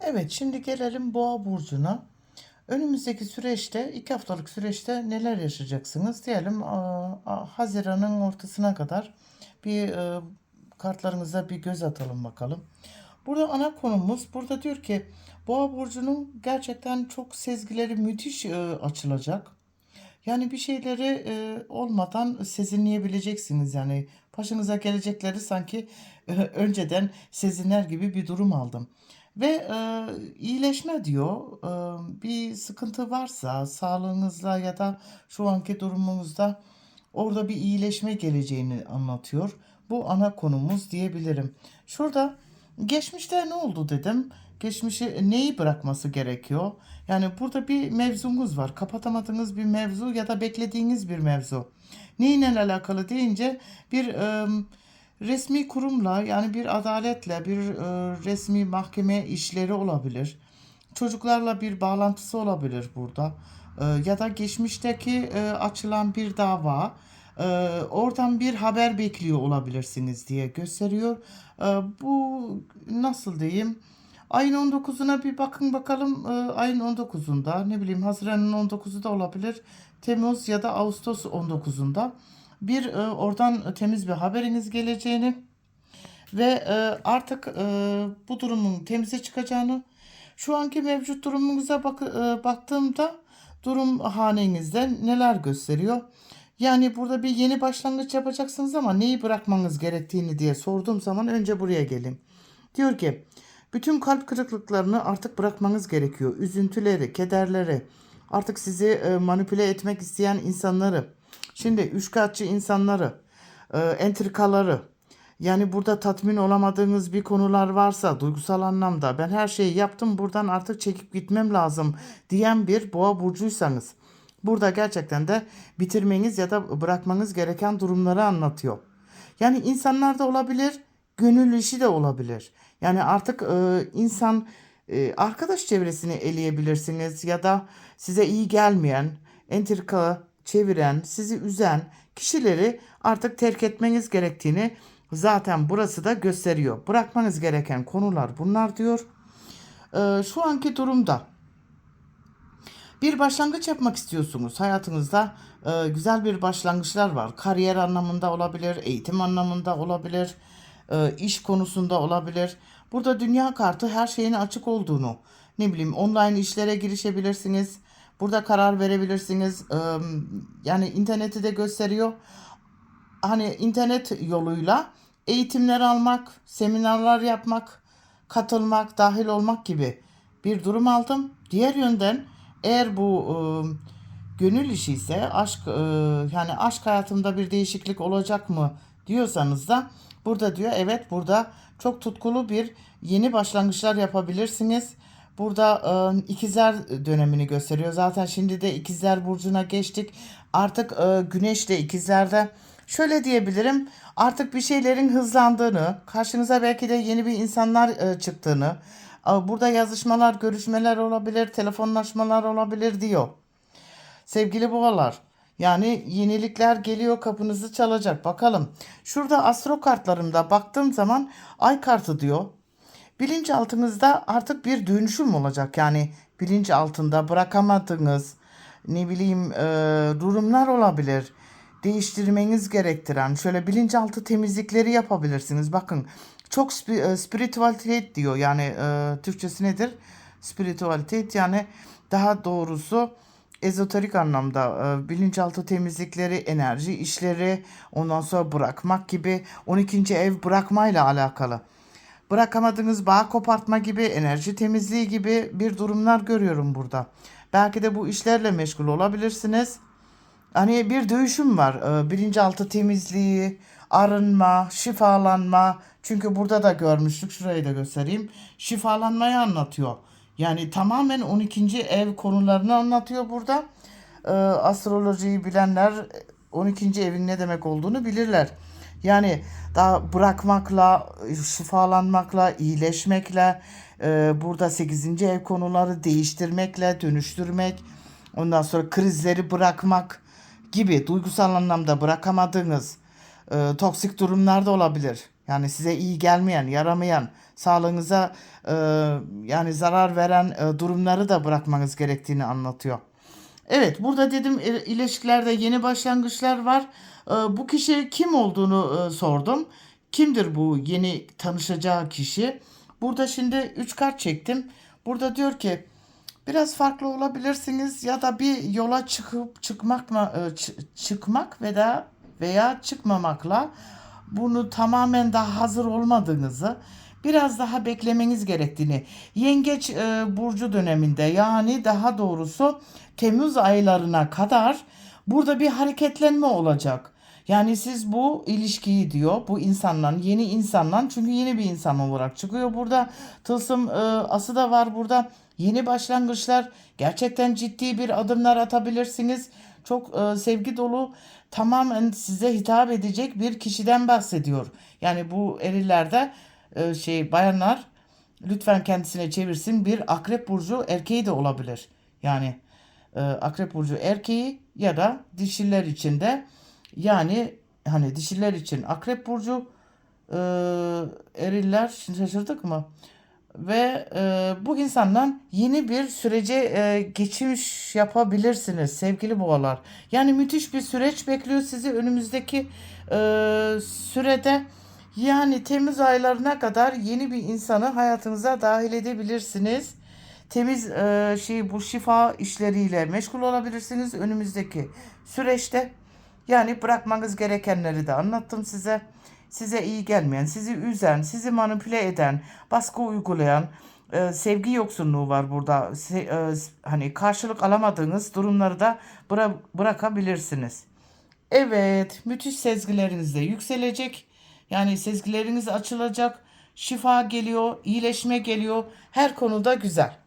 Evet, şimdi gelelim Boğa burcuna. Önümüzdeki süreçte, iki haftalık süreçte neler yaşayacaksınız? Diyelim, Haziran'ın ortasına kadar bir e, kartlarınıza bir göz atalım bakalım. Burada ana konumuz, burada diyor ki Boğa burcunun gerçekten çok sezgileri müthiş e, açılacak. Yani bir şeyleri e, olmadan sezinleyebileceksiniz. Yani başınıza gelecekleri sanki e, önceden sezinler gibi bir durum aldım. Ve e, iyileşme diyor. E, bir sıkıntı varsa sağlığınızla ya da şu anki durumunuzda orada bir iyileşme geleceğini anlatıyor. Bu ana konumuz diyebilirim. Şurada geçmişte ne oldu dedim. Geçmişi neyi bırakması gerekiyor? Yani burada bir mevzumuz var. Kapatamadığınız bir mevzu ya da beklediğiniz bir mevzu. Neyle alakalı deyince bir e, resmi kurumla yani bir adaletle bir e, resmi mahkeme işleri olabilir. Çocuklarla bir bağlantısı olabilir burada. E, ya da geçmişteki e, açılan bir dava. oradan bir haber bekliyor olabilirsiniz diye gösteriyor. Bu nasıl diyeyim? Ayın 19'una bir bakın bakalım. E, ayın 19'unda ne bileyim Haziran'ın 19'u da olabilir. Temmuz ya da Ağustos 19'unda bir e, oradan temiz bir haberiniz geleceğini ve e, artık e, bu durumun temize çıkacağını şu anki mevcut durumunuza bak, e, baktığımda durum hanenizde neler gösteriyor? Yani burada bir yeni başlangıç yapacaksınız ama neyi bırakmanız gerektiğini diye sorduğum zaman önce buraya gelin. Diyor ki bütün kalp kırıklıklarını artık bırakmanız gerekiyor. Üzüntüleri, kederleri, artık sizi e, manipüle etmek isteyen insanları, şimdi üçkağıtçı insanları, e, entrikaları, yani burada tatmin olamadığınız bir konular varsa duygusal anlamda ben her şeyi yaptım buradan artık çekip gitmem lazım diyen bir boğa burcuysanız burada gerçekten de bitirmeniz ya da bırakmanız gereken durumları anlatıyor. Yani insanlarda olabilir, gönül işi de olabilir. Yani artık e, insan e, arkadaş çevresini eleyebilirsiniz ya da size iyi gelmeyen, entrika çeviren, sizi üzen kişileri artık terk etmeniz gerektiğini zaten burası da gösteriyor. Bırakmanız gereken konular bunlar diyor. E, şu anki durumda bir başlangıç yapmak istiyorsunuz. Hayatınızda e, güzel bir başlangıçlar var. Kariyer anlamında olabilir, eğitim anlamında olabilir, e, iş konusunda olabilir. Burada dünya kartı her şeyin açık olduğunu, ne bileyim online işlere girişebilirsiniz. Burada karar verebilirsiniz. E, yani interneti de gösteriyor. Hani internet yoluyla eğitimler almak, seminerler yapmak, katılmak, dahil olmak gibi bir durum aldım. Diğer yönden eğer bu e, gönül işi ise aşk e, yani aşk hayatımda bir değişiklik olacak mı diyorsanız da burada diyor evet burada çok tutkulu bir yeni başlangıçlar yapabilirsiniz. Burada e, ikizler dönemini gösteriyor. Zaten şimdi de ikizler burcuna geçtik. Artık e, güneş de ikizlerde. Şöyle diyebilirim. Artık bir şeylerin hızlandığını, karşınıza belki de yeni bir insanlar e, çıktığını, e, burada yazışmalar, görüşmeler olabilir, telefonlaşmalar olabilir diyor. Sevgili boğalar, yani yenilikler geliyor kapınızı çalacak. Bakalım. Şurada astro kartlarımda baktığım zaman ay kartı diyor. Bilinçaltınızda artık bir dönüşüm olacak. Yani bilinç altında bırakamadığınız ne bileyim e, durumlar olabilir. Değiştirmeniz gerektiren şöyle bilinçaltı temizlikleri yapabilirsiniz. Bakın çok spi- e, spiritualite diyor. Yani e, Türkçesi nedir? Spiritualite yani daha doğrusu ezoterik anlamda e, bilinçaltı temizlikleri, enerji işleri, ondan sonra bırakmak gibi 12. ev bırakmayla alakalı. Bırakamadığınız bağ kopartma gibi, enerji temizliği gibi bir durumlar görüyorum burada. Belki de bu işlerle meşgul olabilirsiniz. Hani bir dövüşüm var. Ee, bilinçaltı temizliği, arınma, şifalanma. Çünkü burada da görmüştük. Şurayı da göstereyim. Şifalanmayı anlatıyor. Yani tamamen 12. ev konularını anlatıyor burada. Ee, astrolojiyi bilenler 12. evin ne demek olduğunu bilirler. Yani daha bırakmakla, şifalanmakla, iyileşmekle, e, burada 8. ev konuları değiştirmekle, dönüştürmek, ondan sonra krizleri bırakmak gibi duygusal anlamda bırakamadığınız e, toksik durumlar da olabilir. Yani size iyi gelmeyen, yaramayan, sağlığınıza e, yani zarar veren e, durumları da bırakmanız gerektiğini anlatıyor. Evet, burada dedim e, ilişkilerde yeni başlangıçlar var. E, bu kişi kim olduğunu e, sordum. Kimdir bu yeni tanışacağı kişi? Burada şimdi 3 kart çektim. Burada diyor ki biraz farklı olabilirsiniz ya da bir yola çıkıp çıkmakla çı- çıkmak veya veya çıkmamakla bunu tamamen daha hazır olmadığınızı biraz daha beklemeniz gerektiğini yengeç e, burcu döneminde yani daha doğrusu Temmuz aylarına kadar burada bir hareketlenme olacak. Yani siz bu ilişkiyi diyor bu insanla yeni insanla çünkü yeni bir insan olarak çıkıyor burada. Tılsım e, ası da var burada. Yeni başlangıçlar gerçekten ciddi bir adımlar atabilirsiniz. Çok e, sevgi dolu tamamen size hitap edecek bir kişiden bahsediyor. Yani bu erillerde e, şey bayanlar lütfen kendisine çevirsin bir akrep burcu erkeği de olabilir yani e, akrep burcu erkeği ya da dişiler için de yani hani dişiler için akrep burcu e, eriller şimdi şaşırdık mı? Ve e, bu insandan yeni bir sürece e, geçiş yapabilirsiniz sevgili boğalar. Yani müthiş bir süreç bekliyor sizi önümüzdeki e, sürede. Yani Temmuz aylarına kadar yeni bir insanı hayatınıza dahil edebilirsiniz. Temiz e, şey bu şifa işleriyle meşgul olabilirsiniz önümüzdeki süreçte. Yani bırakmanız gerekenleri de anlattım size. Size iyi gelmeyen, sizi üzen, sizi manipüle eden, baskı uygulayan, e, sevgi yoksunluğu var burada. Se- e, hani karşılık alamadığınız durumları da bıra- bırakabilirsiniz. Evet, müthiş sezgileriniz de yükselecek. Yani sezgileriniz açılacak. Şifa geliyor, iyileşme geliyor. Her konuda güzel.